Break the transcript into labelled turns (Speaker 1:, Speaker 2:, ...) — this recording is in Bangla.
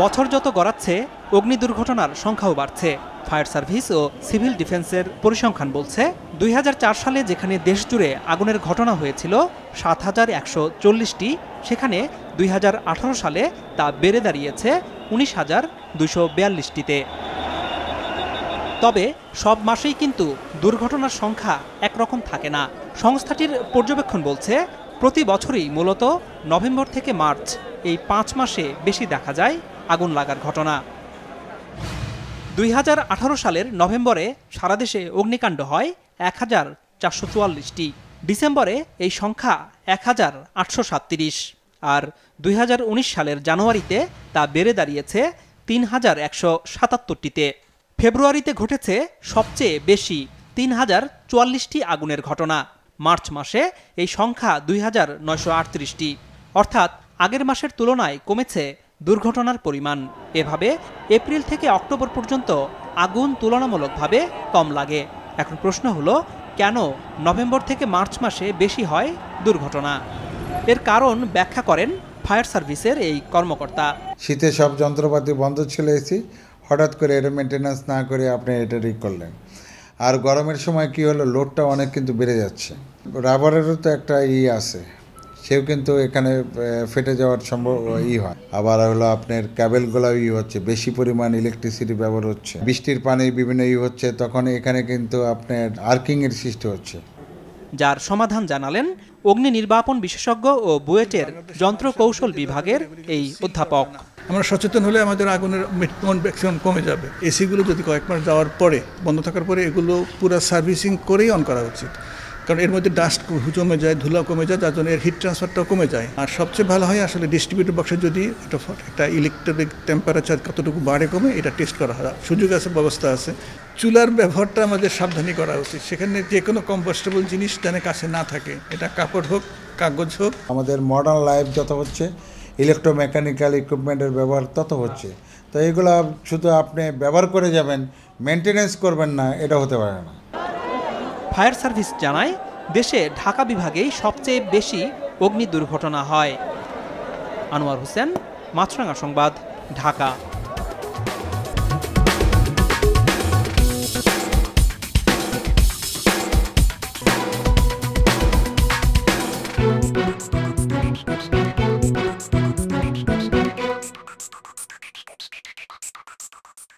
Speaker 1: বছর যত গড়াচ্ছে, অগ্নি দুর্ঘটনার সংখ্যাও বাড়ছে। ফায়ার সার্ভিস ও সিভিল ডিফেন্সের পরিসংখ্যান বলছে, দুই হাজার চার সালে যেখানে দেশজুড়ে আগুনের ঘটনা হয়েছিল, সাত হাজার একশো চল্লিশটি, সেখানে দুই হাজার আঠারো সালে তা বেড়ে দাঁড়িয়েছে উনিশ হাজার দুশো বিয়াল্লিশটিতে। তবে সব মাসেই কিন্তু দুর্ঘটনার সংখ্যা একরকম থাকে না। সংস্থাটির পর্যবেক্ষণ বলছে, প্রতি বছরই মূলত নভেম্বর থেকে মার্চ এই পাঁচ মাসে বেশি দেখা যায় আগুন লাগার ঘটনা। দুই হাজার আঠারো সালের নভেম্বরে সারা দেশে অগ্নিকাণ্ড হয় এক হাজার চারশো চুয়াল্লিশটি। ডিসেম্বরে এই সংখ্যা এক হাজার আটশো সাতত্রিশ। আর দুই হাজার উনিশ সালের জানুয়ারিতে তা বেড়ে দাঁড়িয়েছে তিন হাজার একশো সাতাত্তরটিতে। ফেব্রুয়ারিতে ঘটেছে সবচেয়ে বেশি তিন হাজার চুয়াল্লিশটি আগুনের ঘটনা। মার্চ মাসে এই সংখ্যা দুই হাজার নয়শো আটত্রিশটি। অর্থাৎ আগের মাসের তুলনায় কমেছে দুর্ঘটনার পরিমাণ। এভাবে এপ্রিল থেকে অক্টোবর পর্যন্ত আগুন তুলনামূলকভাবে কম লাগে। এখন প্রশ্ন হলো, কেন নভেম্বর থেকে মার্চ মাসে বেশি হয় দুর্ঘটনা? এর কারণ ব্যাখ্যা করেন ফায়ার সার্ভিসের এই কর্মকর্তা।
Speaker 2: শীতে সব যন্ত্রপাতি বন্ধ ছিল এসি হঠাৎ করে এটা মেনটেন্যান্স না করে আপনি এটা ই করলেন। আর গরমের সময় কি হলো লোডটা অনেক কিন্তু বেড়ে যাচ্ছে। রাবারেরও তো একটা ই আছে সেও কিন্তু এখানে ফেটে যাওয়ার সম্ভব ই হয়। আবার হলো আপনার ক্যাবেলগুলো ই হচ্ছে বেশি পরিমাণ ইলেকট্রিসিটি ব্যবহার হচ্ছে। বৃষ্টির পানি বিভিন্ন ই হচ্ছে তখন এখানে কিন্তু আপনার আর্কিংয়ের সৃষ্টি হচ্ছে।
Speaker 1: যার সমাধান জানালেন অগ্নি নির্বাপন বিশেষজ্ঞ ও বুয়েটের যন্ত্র কৌশল বিভাগের এই অধ্যাপক।
Speaker 3: আমরা সচেতন হলে আমাদের আগুনের মৃত্যু ম্যাক্সিমাম কমে যাবে। এসিগুলো যদি কয়েক মাস যাওয়ার পরে বন্ধ থাকার পরে এগুলো পুরো সার্ভিসিং করেই অন করা উচিত। কারণ এর মধ্যে ডাস্ট জমে যায়, ধুলা কমে যায় যার জন্য এর হিট ট্রান্সফারটাও কমে যায়। আর সবচেয়ে ভালো হয় আসলে ডিস্ট্রিবিউটর বক্সে যদি একটা ইলেকট্রিক টেম্পারেচার কতটুকু বাড়ে, কমে, এটা টেস্ট করা হয়। সুযোগ আছে, ব্যবস্থা আছে। চুলার ব্যবহারটা আমাদের সাবধানী করা উচিত। সেখানে যে কোনো কম্পোস্টেবল জিনিস যেন কাছে না থাকে। এটা কাপড় হোক, কাগজ হোক।
Speaker 2: আমাদের মডার্ন লাইফ যত হচ্ছে ইলেকট্রোমেকানিক্যাল ইকুইপমেন্টের ব্যবহার তত হচ্ছে। তো এগুলো শুধু আপনি ব্যবহার করে যাবেন মেনটেনেন্স করবেন না, এটা হতে পারে না।
Speaker 1: ফায়ার সার্ভিস জানায়, দেশে ঢাকা বিভাগেই সবচেয়ে বেশি অগ্নি দুর্ঘটনা হয়। আনোয়ার হোসেন, মাছরাঙা সংবাদ, ঢাকা।